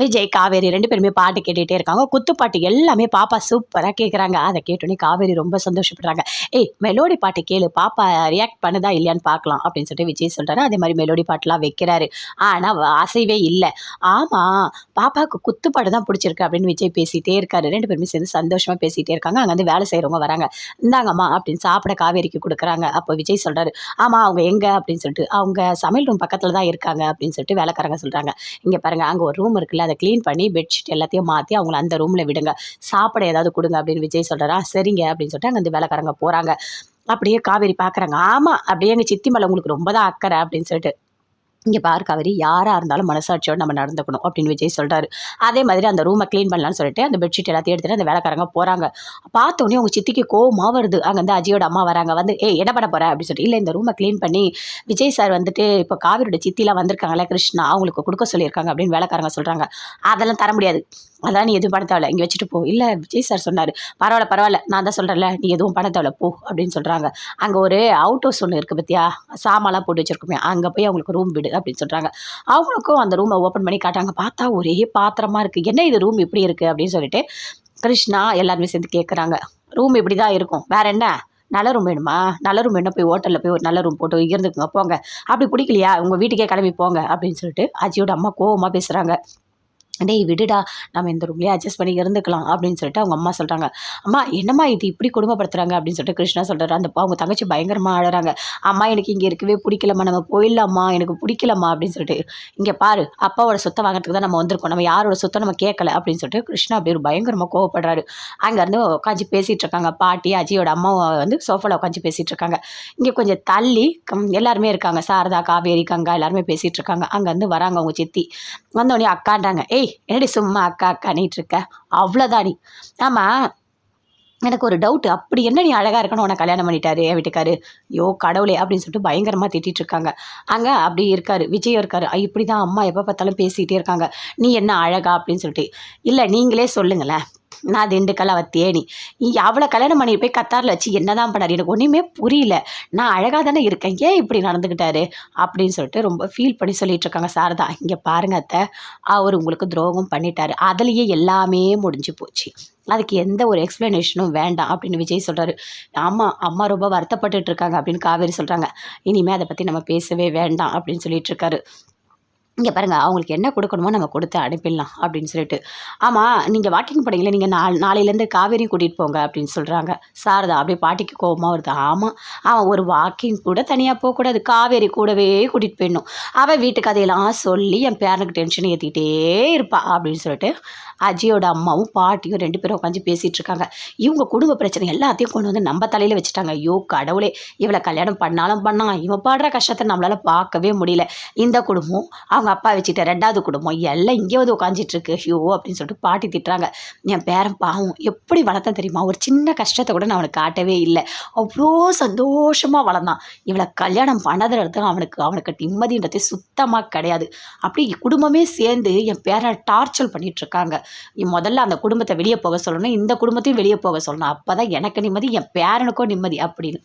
விஜய் காவேரி ரெண்டு பேருமே பாட்டு கேட்டுகிட்டே இருக்காங்க. குத்து பாட்டு எல்லாமே பாப்பா சூப்பராக கேட்குறாங்க அதை கேட்டோன்னே காவேரி ரொம்ப சந்தோஷப்படுறாங்க. ஏய் மெலோடி பாட்டு கேளு. பாப்பா ரியாக்ட் பண்ணுதா இல்லையான்னு பார்க்கலாம் அப்படின்னு சொல்லிட்டு விஜய் சொல்கிறாரு அதே மாதிரி மெலோடி பாட்டுலாம் வைக்கிறாரு. ஆனால் அசைவே இல்லை. ஆமாம் பாப்பாவுக்கு குத்து பாட்டு தான் பிடிச்சிருக்கு அப்படின்னு விஜய் பேசிகிட்டே இருக்காரு. ரெண்டு பேருமே சேர்ந்து சந்தோஷமாக பேசிகிட்டே இருக்காங்க. அங்கே வந்து வேலை செய்கிறவங்க வராங்க. இந்தாங்கம்மா அப்படின்னு சாப்பிட காவேரிக்கு கொடுக்குறாங்க. அப்போ விஜய் சொல்கிறாரு ஆமாம் அவங்க எங்கே? அப்படின்னு சொல்லிட்டு அவங்க சமையல் ரூம் பக்கத்தில் தான் இருக்காங்க. அப்படின்னு சொல்லிட்டு வேலைக்காரங்க சொல்கிறாங்க இங்கே பாருங்கள் அங்கே ஒரு ரூம் இருக்குல்ல அதை க்ளீன் பண்ணி பெட்ஷீட் எல்லாத்தையும் மாற்றி அவங்கள அந்த ரூமில் விடுங்க. சாப்பிட ஏதாவது கொடுங்க அப்படின்னு விஜய் சொல்கிறாரா சரிங்க அப்படின்னு சொல்லிட்டு அங்கே அந்த வேலைக்காரங்க போகிறாங்க அப்படியே காவேரி பார்க்குறாங்க ஆமாம் அப்படியே எங்கள் சித்தி மேலே உங்களுக்கு ரொம்ப தான் அக்கறை அப்படின்னு சொல்லிட்டு இங்கே பாரு காவேரி யாராக இருந்தாலும் மனசாட்சியோடு நம்ம நடந்துக்கணும் அப்படின்னு விஜய் சொல்கிறாரு அதே மாதிரி அந்த ரூமை க்ளீன் பண்ணலான்னு சொல்லிட்டு அந்த பெட்ஷீட் எல்லாத்தையும் எடுத்துகிட்டு அந்த வேலைக்காரங்க போகிறாங்க பார்த்தோன்னே அவங்க சித்திக்கு கோவமாக வருது. அங்கே வந்து அஜியோட அம்மா வராங்க. வந்து ஏ என்ன பண்ண போகிற அப்படின்னு சொல்லிட்டு இல்லை இந்த ரூமை க்ளீன் பண்ணி விஜய் சார் வந்துட்டு இப்போ காவிரியோட சித்திலாம் வந்திருக்காங்களே கிருஷ்ணா அவங்களுக்கு கொடுக்க சொல்லியிருக்காங்க அப்படின்னு வேலைக்காரங்க சொல்கிறாங்க அதெல்லாம் தர முடியாது. அதான் நீ எதுவும் பண்ண தேவையில்ல. இங்கே வச்சுட்டு போ. இல்லை விஜய் சார் சொன்னார் பரவாயில்ல பரவாயில்ல நான் தான் சொல்கிறேன்ல நீ எதுவும் பண்ண தேவையில்ல போ அப்படின்னு சொல்கிறாங்க அங்கே ஒரு அவுட் ஹவுஸ் ஒன்று இருக்குது பார்த்தியா சாமான்லாம் போட்டு வச்சுருக்கோமே அங்கே போய் அவங்களுக்கு ரூம் விடு. அப்படின்னு சொல்கிறாங்க அவங்களுக்கும் அந்த ரூமை ஓப்பன் பண்ணி காட்டாங்க பார்த்தா ஒரே பாத்திரமா இருக்குது என்ன இது ரூம் இப்படி இருக்குது அப்படின்னு சொல்லிட்டு கிருஷ்ணா எல்லாருமே சேர்ந்து கேட்குறாங்க ரூம் இப்படி தான் இருக்கும். வேற என்ன? நல்ல ரூம் வேணுமா? நல்ல ரூம் வேணும் போய் ஹோட்டலில் போய் ஒரு நல்ல ரூம் போட்டு இருந்துக்குங்க போங்க. அப்படி பிடிக்கலையா? உங்கள் வீட்டுக்கே கிளம்பி போங்க அப்படின்னு சொல்லிட்டு அஜியோட அம்மா கோவமாக பேசுகிறாங்க டேய் விடுடா நம்ம இந்த ரூம்லேயே அட்ஜஸ்ட் பண்ணி இருந்துக்கலாம் அப்படின்னு சொல்லிட்டு அவங்க அம்மா சொல்கிறாங்க அம்மா என்னம்மா இது இப்படி குடும்பப்படுத்துகிறாங்க அப்படின்னு சொல்லிட்டு கிருஷ்ணா சொல்கிறாரு அந்த அவங்க தங்கச்சி பயங்கரமாக ஆடுறாங்க. அம்மா எனக்கு இங்கே இருக்கவே பிடிக்கலம்மா நம்ம போயிடலாம்மா எனக்கு பிடிக்கலம்மா அப்படின்னு சொல்லிட்டு இங்கே பாரு அப்பாவோட சொத்தை வாங்குறதுக்கு தான் நம்ம வந்திருக்கோம். நம்ம யாரோட சொத்தை நம்ம கேட்கல அப்படின்னு சொல்லிட்டு கிருஷ்ணா அப்படி ஒரு பயங்கரமாக கோவப்படுறாரு. அங்கேருந்து உட்காந்து பேசிகிட்டு இருக்காங்க. பாட்டி அஜியோட அம்மாவை வந்து சோஃபாவில் உட்காந்து பேசிகிட்டு இருக்காங்க. இங்கே கொஞ்சம் தள்ளி கம் எல்லாருமே இருக்காங்க. சாரதா காவேரி கங்கா எல்லாருமே பேசிகிட்டு இருக்காங்க. அங்கேருந்து வராங்க அவங்க சித்தி. வந்தோடனே அக்காண்டாங்க ஏய் என்னடி சும்மா அக்கா அக்கானிட்டு இருக்க? அவ்வளோதான் நீ. ஆமாம் எனக்கு ஒரு டவுட் அப்படி என்ன நீ அழகாக இருக்கணும் உனக்கு கல்யாணம் பண்ணிட்டாரு என் வீட்டுக்காரு? யோ கடவுளே அப்படின்னு சொல்லிட்டு பயங்கரமாக திட்டிட்டு இருக்காங்க. அங்கே அப்படி இருக்காரு விஜய் இருக்காரு. இப்படி தான் அம்மா எப்போ பார்த்தாலும் பேசிகிட்டே இருக்காங்க. நீ என்ன அழகா அப்படின்னு சொல்லிட்டு. இல்லை நீங்களே சொல்லுங்களேன். நான் திண்டுக்கல் அவள் தேனி. நீ அவளை கல்யாணம் பண்ணி போய் கத்தாரில் வச்சு என்ன தான் பண்ணார்? எனக்கு ஒன்றுமே புரியல. நான் அழகாக தானே இருக்கேன். ஏன் இப்படி நடந்துக்கிட்டாரு அப்படின்னு சொல்லிட்டு ரொம்ப ஃபீல் பண்ணி சொல்லிட்டு இருக்காங்க சாரதா. இங்கே பாருங்க அத்தை. அவர் உங்களுக்கு துரோகம் பண்ணிட்டாரு. அதுலேயே எல்லாமே முடிஞ்சு போச்சு. அதுக்கு எந்த ஒரு எக்ஸ்ப்ளனேஷனும் வேண்டாம் அப்படின்னு விஜய் சொல்கிறாரு ஆமாம் அம்மா ரொம்ப வருத்தப்பட்டுட்டு இருக்காங்க அப்படின்னு காவேரி சொல்கிறாங்க இனிமேல் அதை பற்றி நம்ம பேசவே வேண்டாம் அப்படின்னு சொல்லிட்டு இருக்காரு. இங்கே பாருங்கள் அவங்களுக்கு என்ன கொடுக்கணுமோ நம்ம கொடுத்து அனுப்பிடலாம் அப்படின்னு சொல்லிட்டு. ஆமாம் நீங்கள் வாக்கிங் போனீங்களே நீங்கள் நாள் நாளையிலேருந்து காவேரி கூட்டிகிட்டு போங்க அப்படின்னு சொல்கிறாங்க சாரதா அப்படியே பாட்டிக்கு கோபமாக வருது. ஆமாம் அவன் ஒரு வாக்கிங் கூட தனியாக போகக்கூடாது காவேரி கூடவே கூட்டிகிட்டு போயிடணும். அவன் வீட்டு கதையெல்லாம் சொல்லி என் பேரனுக்கு டென்ஷன் ஏற்றிக்கிட்டே இருப்பா அப்படின்னு சொல்லிட்டு அஜியோட அம்மாவும் பாட்டியும் ரெண்டு பேரும் உட்காந்து பேசிகிட்டு இருக்காங்க. இவங்க குடும்ப பிரச்சனை எல்லாத்தையும் கொண்டு வந்து நம்ம தலையில் வச்சுட்டாங்க. ஐயோ கடவுளே இவளை கல்யாணம் பண்ணாலும் பண்ணான். இவன் பாடுற கஷ்டத்தை நம்மளால் பார்க்கவே முடியல. இந்த குடும்பம் அவங்க அப்பா வச்சுட்ட ரெண்டாவது குடும்பம். எல்லாம் இங்கே வந்து உட்காந்துட்ருக்கு ஐயோ அப்படின்னு சொல்லிட்டு பாட்டி திட்டுறாங்க. என் பேரன் பாவம் எப்படி வளர்த்தேன் தெரியுமா? ஒரு சின்ன கஷ்டத்தை கூட நான் அவனுக்கு காட்டவே இல்லை. அவ்வளோ சந்தோஷமாக வளர்ந்தான். இவளை கல்யாணம் பண்ணதில் இருந்து அவனுக்கு அவனுக்கு நிம்மதின்றதே சுத்தமாக கிடையாது. அப்படி குடும்பமே சேர்ந்து என் பேரை டார்ச்சர் பண்ணிகிட்ருக்காங்க முதல்ல அந்த குடும்பத்தை வெளியே போக சொல்லணும் இந்த குடும்பத்தையும் வெளியே போக சொல்லணும். அப்போ தான் எனக்கு நிம்மதி என் பேரனுக்கும் நிம்மதி அப்படின்னு.